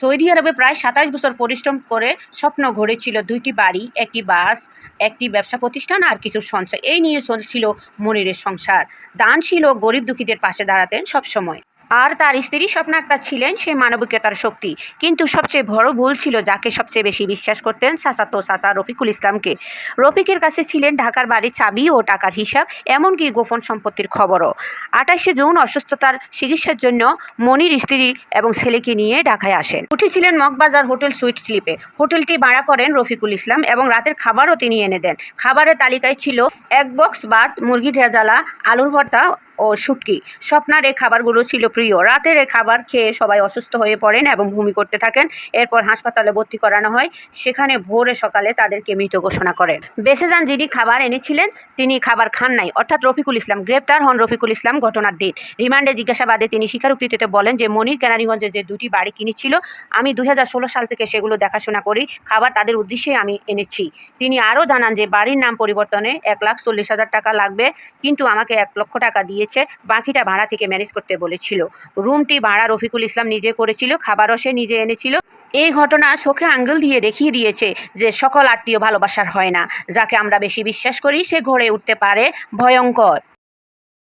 Saudi আরবে প্রায় সাতাশ বছর পরিশ্রম করে স্বপ্ন ঘড়েছিল দুইটি বাড়ি, একটি বাস, একটি ব্যবসা প্রতিষ্ঠান আর কিছু সঞ্চয়। এই নিয়ে চলছিল মনিরের সংসার। দান ছিল গরিব দুঃখীদের পাশে দাঁড়াতেন সবসময়। আর তার স্ত্রী স্বপ্ন আক্তার ছিলেন সে মানবিকতার শক্তি। কিন্তু সবচেয়ে বড় ভুল ছিল যাকে সবচেয়ে বেশি বিশ্বাস করতেন চাচাতো চাচা রফিকুল ইসলামকে। রফিকের কাছে ছিলেন ঢাকার বাড়ির চাবি ও টাকার হিসাব, এমনকি গোপন সম্পত্তির খবরও। আঠাশে জুন অসুস্থতার চিকিৎসার জন্য মনির স্ত্রী এবং ছেলেকে নিয়ে ঢাকায় আসেন। উঠেছিলেন মগবাজার হোটেল সুইট স্লিপে। হোটেলটি ভাড়া করেন রফিকুল ইসলাম এবং রাতের খাবারও তিনি এনে দেন। খাবারের তালিকায় ছিল এক বক্স ভাত, মুরগি ঢেজালা আলুর ভর্তা ও শুটকি স্বপ্নার এই খাবারগুলো ছিল প্রিয়। রাতের এই খাবার খেয়ে সবাই অসুস্থ হয়ে পড়েন এবং ভূমি করতে থাকেন। এরপর হাসপাতালে ভর্তি করানো হয়। সেখানে ভোরে সকালে তাদেরকে মৃত ঘোষণা করেন। বেঁচে যান যিনি খাবার এনেছিলেন, তিনি খাবার খান নাই। অর্থাৎ রফিকুল ইসলাম গ্রেপ্তার হন রফিকুল ইসলাম ঘটনার দিন। রিমান্ডে জিজ্ঞাসাবাদে তিনি স্বীকারোক্তিতে বলেন যে, মনির কেনারিগঞ্জে যে দুটি বাড়ি কিনেছিল, আমি দুই হাজার ষোলো সাল থেকে সেগুলো দেখাশোনা করি। খাবার তাদের উদ্দেশ্যে আমি এনেছি। তিনি আরও জানান যে, বাড়ির নাম পরিবর্তনে এক লাখ চল্লিশ হাজার টাকা লাগবে, কিন্তু আমাকে এক লক্ষ টাকা দিয়েছে। বাকিটা ভাড়া থেকে ম্যানেজ করতে বলেছিল। রুমটি ভাড়া রফিকুল ইসলাম নিজে করেছিল, খাবারও সে নিজে এনেছিল। এই ঘটনা চোখে আঙ্গুল দিয়ে দেখিয়ে দিয়েছে যে সকল আত্মীয় ভালোবাসার হয় না। যাকে আমরা বেশি বিশ্বাস করি, সে ঘরে উঠতে পারে ভয়ঙ্কর।